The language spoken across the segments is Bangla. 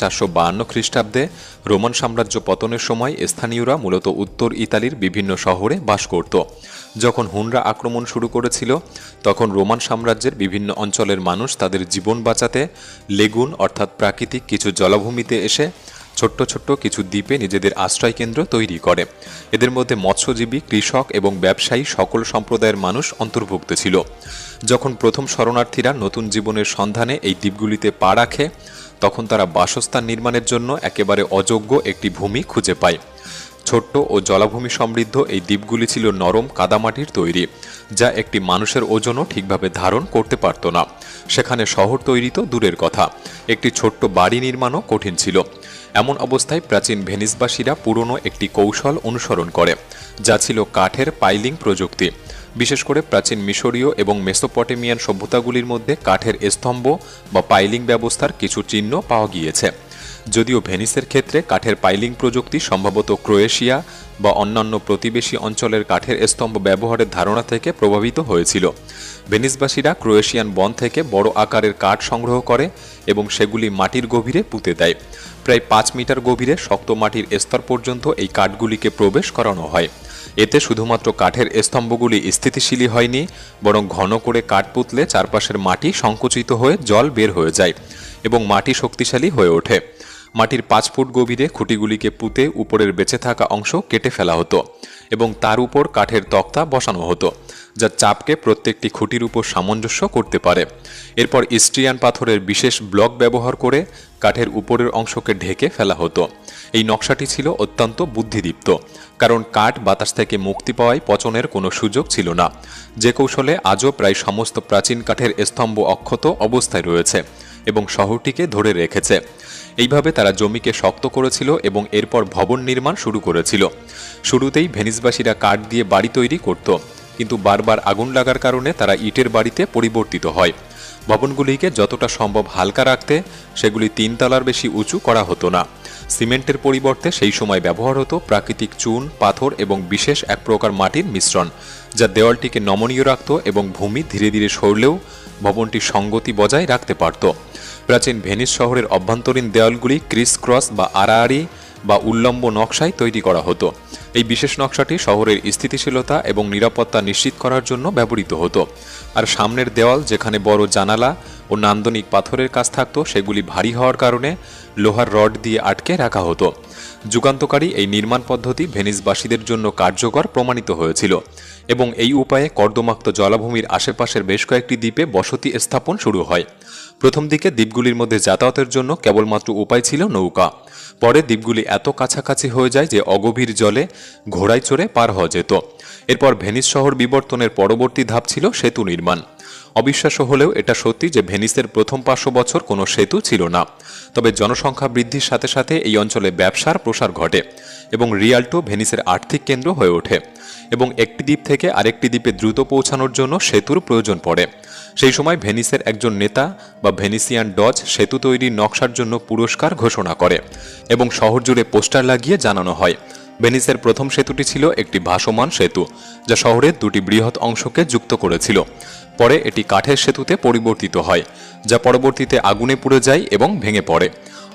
চারশো খ্রিস্টাব্দে রোমান সাম্রাজ্য পতনের সময় স্থানীয়রা মূলত উত্তর ইতালির বিভিন্ন শহরে বাস করত। যখন হুনরা আক্রমণ শুরু করেছিল, তখন রোমান সাম্রাজ্যের বিভিন্ন অঞ্চলের মানুষ তাদের জীবন বাঁচাতে লেগুন অর্থাৎ প্রাকৃতিক কিছু জলাভূমিতে এসে ছোট্ট ছোট্ট কিছু দ্বীপে নিজেদের আশ্রয়কেন্দ্র তৈরি করে। এদের মধ্যে মৎস্যজীবী, কৃষক এবং ব্যবসায়ী সকল সম্প্রদায়ের মানুষ অন্তর্ভুক্ত ছিল। যখন প্রথম শরণার্থীরা নতুন জীবনের সন্ধানে এই দ্বীপগুলিতে পা রাখে তখন তারা বাসস্থান নির্মাণের জন্য একেবারে অযোগ্য একটি ভূমি খুঁজে পায়। ছোট্ট ও জলাভূমি সমৃদ্ধ এই দ্বীপগুলি ছিল নরম কাদামাটির তৈরি, যা একটি মানুষের ওজনও ঠিকভাবে ধারণ করতে পারত না। সেখানে শহর তৈরি তো দূরের কথা, একটি ছোট্ট বাড়ি নির্মাণও কঠিন ছিল। এমন অবস্থায় প্রাচীন ভেনিসবাসীরা পুরনো একটি কৌশল অনুসরণ করে, যা ছিল কাঠের পাইলিং প্রযুক্তি। বিশেষ করে প্রাচীন মিশরীয় এবং মেসোপটেমিয়ান সভ্যতাগুলির মধ্যে কাঠের স্তম্ভ বা পাইলিং ব্যবস্থার কিছু চিহ্ন পাওয়া গিয়েছে। যদিও ভেনিসের ক্ষেত্রে কাঠের পাইলিং প্রযুক্তি সম্ভবত ক্রোয়েশিয়া বা অন্যান্য প্রতিবেশী অঞ্চলের কাঠের স্তম্ভ ব্যবহারের ধারণা থেকে প্রভাবিত হয়েছিল। ভেনিসবাসীরা ক্রোয়েশিয়ান বন থেকে বড় আকারের কাঠ সংগ্রহ করে এবং সেগুলি মাটির গভীরে পুঁতে দেয়। প্রায় পাঁচ মিটার গভীরে শক্ত মাটির স্তর পর্যন্ত এই কাঠগুলিকে প্রবেশ করানো হয়। এতে শুধুমাত্র কাঠের স্তম্ভগুলি স্থিতিশীলই হয়নি, বরং ঘন করে কাঠ পুতলে চারপাশের মাটি সংকুচিত হয়ে জল বের হয়ে যায় এবং মাটি শক্তিশালী হয়ে ওঠে। মাটির পাঁচ ফুট গভীরে খুঁটিগুলিকে পুঁতে উপরের বেঁচে থাকা অংশ কেটে ফেলা হতো এবং তার উপর কাঠের তক্তা বসানো হতো, যা চাপকে প্রত্যেকটি খুঁটির উপর সামঞ্জস্য করতে পারে। এরপর ইস্ট্রিয়ান পাথরের বিশেষ ব্লক ব্যবহার করে কাঠের উপরের অংশকে ঢেকে ফেলা হতো। এই নকশাটি ছিল অত্যন্ত বুদ্ধিদীপ্ত, কারণ কাঠ বাতাস থেকে মুক্তি পাওয়ায় পচনের কোনো সুযোগ ছিল না। যে কৌশলে আজও প্রায় সমস্ত প্রাচীন কাঠের স্তম্ভ অক্ষত অবস্থায় রয়েছে এবং শহরটিকে ধরে রেখেছে। এইভাবে তারা জমিকে শক্ত করেছিল এবং এরপর ভবন নির্মাণ শুরু করেছিল। শুরুতেই ভেনিসবাসীরা কাঠ দিয়ে বাড়ি তৈরি করত, কিন্তু বারবার আগুন লাগার কারণে তারা ইটের বাড়িতে পরিবর্তিত হয়। ভবনগুলিকে যতটা সম্ভব হালকা রাখতে সেগুলি তিনতলার বেশি উঁচু করা হতো না। সিমেন্টের পরিবর্তে সেই সময় ব্যবহার হতো প্রাকৃতিক চুন, পাথর এবং বিশেষ এক প্রকার মাটির মিশ্রণ, যা দেওয়ালটিকে নমনীয় রাখত এবং ভূমি ধীরে ধীরে সরলেও ভবনটি সঙ্গতি বজায় রাখতে পারত। প্রাচীন ভেনিস শহরের অভ্যন্তরীণ দেওয়ালগুলি ক্রিস ক্রস বা আড়াআড়ি বা উল্লম্ব নকশায় তৈরি করা হতো। এই বিশেষ নকশাটি শহরের স্থিতিশীলতা এবং নিরাপত্তা নিশ্চিত করার জন্য ব্যবহৃত হতো। আর সামনের দেওয়াল, যেখানে বড় জানালা ও নান্দনিক পাথরের কাজ থাকত, সেগুলি ভারী হওয়ার কারণে লোহার রড দিয়ে আটকে রাখা হতো। যুগান্তকারী এই নির্মাণ পদ্ধতি ভেনিসবাসীদের জন্য কার্যকর প্রমাণিত হয়েছিল। এবং এই উপায়ে কর্দমাক্ত জলাভূমির আশেপাশের বেশ কয়েকটি দ্বীপে বসতি স্থাপন শুরু হয়। প্রথম দিকে দ্বীপগুলির মধ্যে যাতায়াতের জন্য কেবলমাত্র উপায় ছিল নৌকা। পরে দ্বীপগুলি এত কাছাকাছি হয়ে যায় যে অগভীর জলে ঘোড়ায় চড়ে পার হওয়া যেত। এরপর ভেনিস শহর বিবর্তনের পরবর্তী ধাপ ছিল সেতু নির্মাণ। অবিশ্বাস্য হলেও এটা সত্যি যে ভেনিসের প্রথম পাঁচশো বছর কোনো সেতু ছিল না। তবে জনসংখ্যা বৃদ্ধির সাথে সাথে এই অঞ্চলে ব্যবসার প্রসার ঘটে এবং রিয়াল্টো ভেনিসের আর্থিক কেন্দ্র হয়ে ওঠে এবং একটি দ্বীপ থেকে আরেকটি দ্বীপে দ্রুত পৌঁছানোর জন্য সেতুর প্রয়োজন পড়ে। সেই সময় ভেনিসের একজন নেতা বা ভেনিসিয়ান ডজ সেতু তৈরির নকশার জন্য পুরস্কার ঘোষণা করে এবং শহর জুড়ে পোস্টার লাগিয়ে জানানো হয়। ভেনিসের প্রথম সেতুটি ছিল একটি ভাসমান সেতু, যা শহরের দুটি বৃহৎ অংশকে যুক্ত করেছিল। পরে এটি কাঠের সেতুতে পরিবর্তিত হয়, যা পরবর্তীতে আগুনে পুড়ে যায় এবং ভেঙে পড়ে।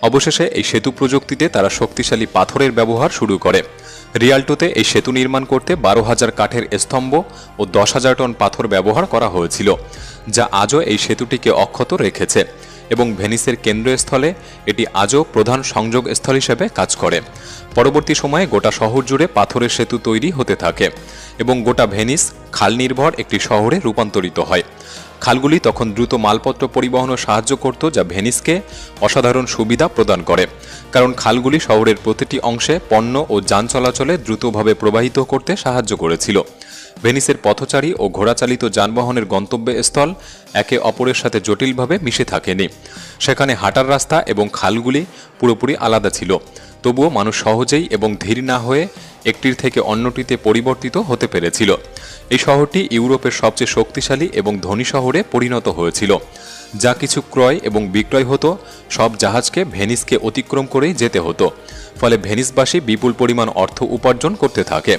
অবশেষে এই সেতু প্রযুক্তিতে তারা শক্তিশালী পাথরের ব্যবহার শুরু করে। রিয়াল্টোতে এই সেতু নির্মাণ করতে বারো হাজার কাঠের স্তম্ভ ও দশ হাজার টন পাথর ব্যবহার করা হয়েছিল, যা আজও এই সেতুটিকে অক্ষত রেখেছে। এবং ভেনিসের কেন্দ্রস্থলে এটি আজও প্রধান সংযোগ স্থল হিসেবে কাজ করে। পরবর্তী সময়ে গোটা শহর জুড়ে পাথরের সেতু তৈরি হতে থাকে এবং গোটা ভেনিস খাল নির্ভর একটি শহরে রূপান্তরিত হয়। খালগুলি তখন দ্রুত মালপত্র পরিবহনও সাহায্য করত, যা ভেনিসকে অসাধারণ সুবিধা প্রদান করে, কারণ খালগুলি শহরের প্রতিটি অংশে পণ্য ও যান চলাচলে দ্রুতভাবে প্রবাহিত করতে সাহায্য করেছিল। ভেনিসের পথচারী ও ঘোড়াচালিত যানবাহনের গন্তব্যস্থল একে অপরের সাথে জটিলভাবে মিশে থাকেনি। সেখানে হাঁটার রাস্তা এবং খালগুলি পুরোপুরি আলাদা ছিল। তবুও মানুষ সহজেই এবং ধীর না হয়ে একটির থেকে অন্যটিতে পরিবর্তিত হতে পেরেছিল। এই শহরটি ইউরোপের সবচেয়ে শক্তিশালী এবং ধনী শহরে পরিণত হয়েছিল। যা কিছু ক্রয় এবং বিক্রয় হতো, সব জাহাজকে ভেনিসকে অতিক্রম করেই যেতে হতো। ফলে ভেনিসবাসী বিপুল পরিমাণ অর্থ উপার্জন করতে থাকে।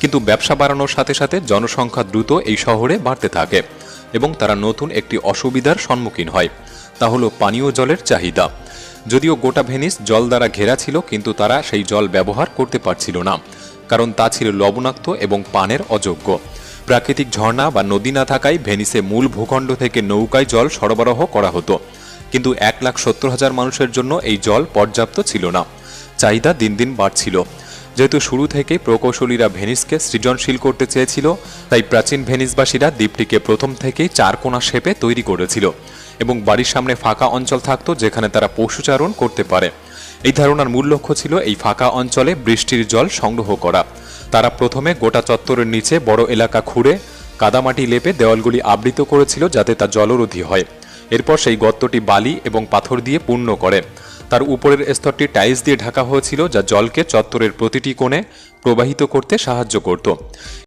কিন্তু ব্যবসা বাড়ানোর সাথে সাথে জনসংখ্যা দ্রুত এই শহরে বাড়তে থাকে এবং তারা নতুন একটি অসুবিধার সম্মুখীন হয়। তা হলো পানীয় জলের চাহিদা। যদিও গোটা ভেনিস জল দ্বারা ঘেরা ছিল, কিন্তু তারা সেই জল ব্যবহার করতে পারছিল না, কারণ তা ছিল লবণাক্ত এবং পানের অযোগ্য। প্রাকৃতিক ঝর্ণা বা নদী না থাকায় ভেনিসে মূল ভূখণ্ড থেকে নৌকায় জল সরবরাহ করা হতো। কিন্তু এক লাখ সত্তর হাজার মানুষের জন্য এই জল পর্যাপ্ত ছিল না। চাহিদা দিন দিন বাড়ছিল। যেহেতু শুরু থেকে প্রকৌশলীরা ভেনিসকে সৃজনশীল করতে চেয়েছিল, তাই প্রাচীন ভেনিসবাসীরা দ্বীপটিকে প্রথম থেকেই চারকোনা শেপে তৈরি করেছিল এবং বাড়ির সামনে ফাঁকা অঞ্চল থাকত যেখানে তারা পশুচারণ করতে পারে। এই ধারণার মূল লক্ষ্য ছিল এই ফাঁকা অঞ্চলে বৃষ্টির জল সংগ্রহ করা। তারা প্রথমে গোটা চত্বরের নিচে বড় এলাকা খুঁড়ে কাদামাটি লেপে দেওয়ালগুলি আবৃত করেছিল যাতে তা জলরোধী হয়। এরপর সেই গর্তটি বালি এবং পাথর দিয়ে পূর্ণ করে। তার উপরের স্তরটি টাইলস দিয়ে ঢাকা হয়েছিল যা জলকে চত্বরের প্রতিটি কোণে প্রবাহিত করতে সাহায্য করত।